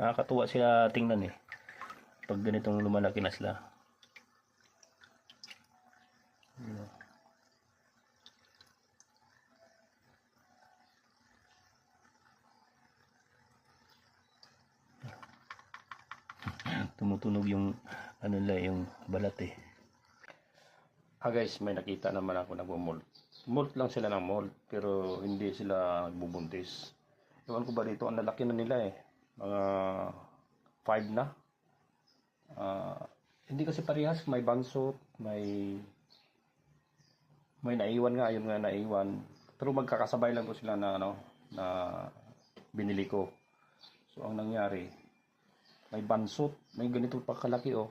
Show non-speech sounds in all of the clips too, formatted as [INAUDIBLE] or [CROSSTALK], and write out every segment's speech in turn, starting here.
Nakakatuwa sila tingnan eh. Pag ganitong lumalaki na sila. Tumutunog yung ano nila yung balat eh. Ah guys, may nakita naman ako nagmo-molt. Molt lang sila ng molt pero hindi sila nagbubuntis. Ewan ko ba dito, ang lalaki na nila eh. Mga 5 na. Ah, hindi kasi parehas, may bansot, may may naiwan nga, yun nga naiwan. Pero magkakasabay lang ko sila na ano, na binili ko. So ang nangyari, may bansot, may ganito pa kalaki oh.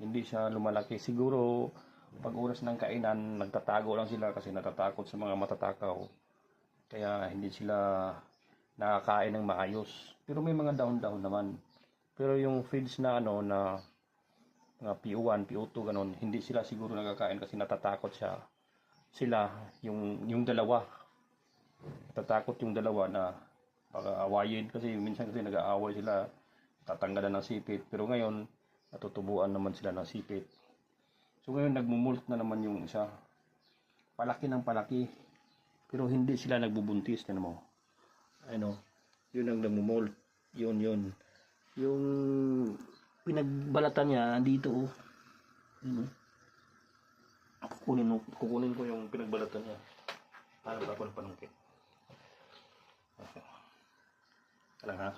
Hindi siya lumalaki. Siguro pag oras ng kainan, nagtatago lang sila kasi natatakot sa mga matatakaw. Kaya hindi sila nakakain ng maayos. Pero may mga down-down naman. Pero yung feeds na ano na mga PO1, PO2 ganun, hindi sila siguro nakakain kasi natatakot siya. Sila yung yung dalawa. Natatakot yung dalawa na baka awayin kasi minsan kasi nag-aaway sila tatanggalan ng sipit. Pero ngayon, natutubuan naman sila ng sipit. So ngayon, nagmumult na naman yung isa. Palaki ng palaki. Pero hindi sila nagbubuntis. Ano mo? Ano? Yun ang nagmumult. Yun, yun. Yung pinagbalatan niya, dito oh. Yun, oh. Kukunin, kukunin ko yung pinagbalatan niya. Para ba ako ng panungkit? Okay. Alam ha?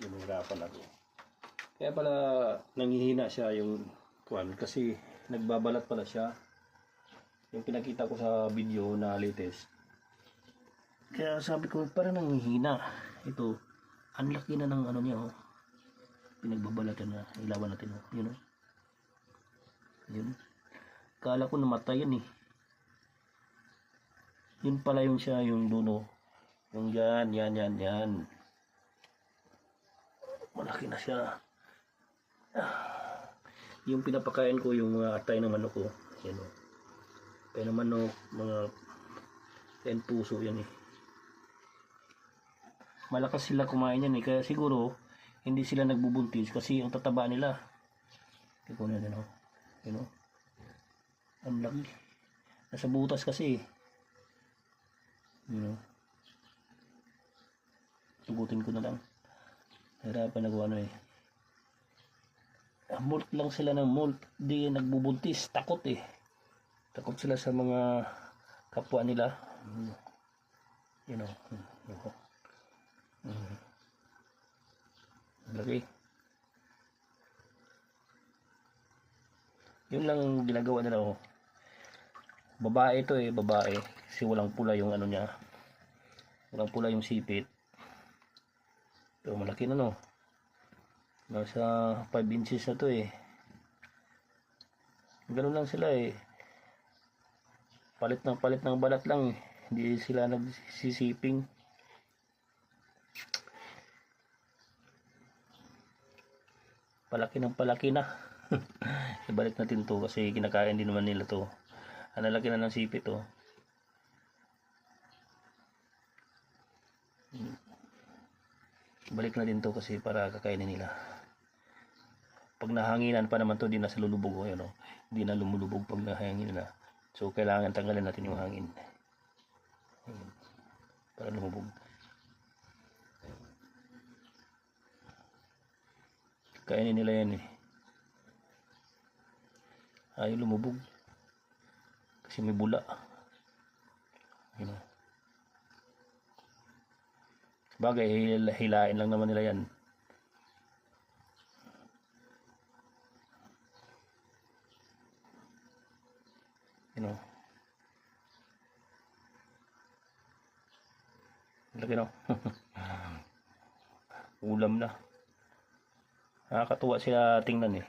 Ginurapan ako. Kaya pala nangihina siya yung kuan kasi nagbabalat pala siya. Yung pinakita ko sa video na latest. Kaya sabi ko parang nangihina. Ito, ang na ng ano niya oh. Pinagbabalatan niya. Ilawan natin oh. Yun oh. Yun. Kala ko namatay yan eh. Yun pala yung siya, yung duno. Yung yan, yan, yan, yan. Malaki na siya. Yung pinapakain ko yung mga atay ng manok ko. Yan o. Atay ng manok, mga yan puso yan eh. Malakas sila kumain yan eh. Kaya siguro, hindi sila nagbubuntis kasi ang tataba nila. Ito na din o. Yan o. Ang laki. Nasa butas kasi eh. Yan o. Tugutin ko na lang. Hirapan nagawa na eh. Molt lang sila ng molt. Di nagbubuntis. Takot eh. Takot sila sa mga kapwa nila. You know. Mm. Yun. Mm. Laki. Yun lang ang ginagawa nila oh. Babae ito eh, babae. Kasi walang pula yung ano niya. Walang pula yung sipit. Ito, malaki na no. Nasa 5 inches na to eh. Ganun lang sila eh. Palit ng palit ng balat lang eh. Hindi sila nagsisiping. Palaki ng palaki na. [LAUGHS] Ibalik natin to kasi kinakain din naman nila to. Ang lalaki na ng sipit to. Balik na din to kasi para kakainin nila. Pag nahanginan pa naman to, di na sa lulubog o yun o. Di na lumulubog pag nahangin na. So, kailangan tanggalin natin yung hangin. Para lumubog. Kainin nila yan eh. Ayaw lumubog. Kasi may bula. O. Bagay, hil- hilain lang naman nila yan. You know. Laki no. [LAUGHS] Ulam na. Nakakatuwa sila tingnan eh.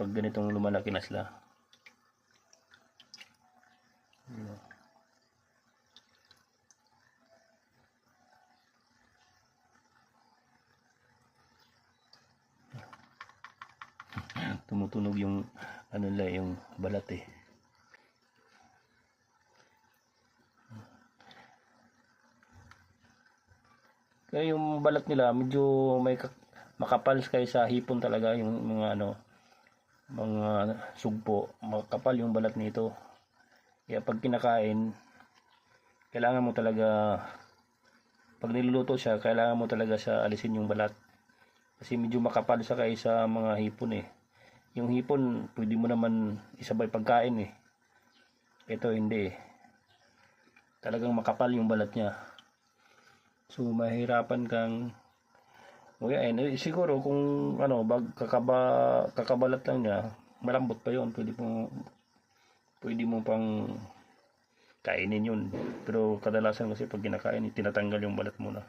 Pag ganitong lumalaki na sila. Tumutunog yung ano nila yung balat eh kaya yung balat nila medyo may makapal kaysa hipon talaga yung mga ano mga sugpo, makapal yung balat nito. Kaya pag kinakain, kailangan mo talaga pag niluluto siya, kailangan mo talaga sa alisin yung balat. Kasi medyo makapal sa kaysa mga hipon eh. Yung hipon, pwede mo naman isabay pagkain eh. Ito hindi eh. Talagang makapal yung balat niya. So mahirapan kang yan, eh, siguro kung ano, bag kakaba kakabalat lang niya, malambot pa 'yon. Pwede mo pwede mo pang kainin yun. Pero kadalasan kasi pag kinakain, tinatanggal yung balat muna.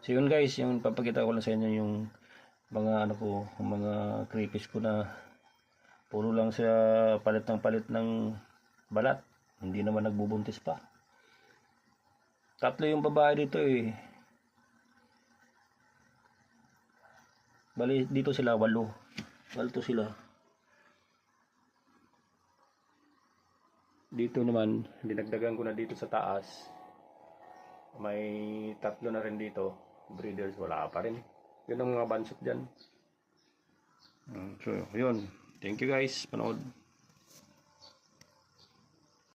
So yun guys, yung papakita ko lang sa inyo yung mga ano ko, mga creepies ko na puro lang sa palit ng palit ng balat. Hindi naman nagbubuntis pa. Tatlo yung babae dito eh. Bali, dito sila, walo. Walto sila. Dito naman, dinagdagan ko na dito sa taas. May tatlo na rin dito. Breeders, wala pa rin. Yun ang mga bansot dyan. Mm, So, yun. Thank you guys. Panood.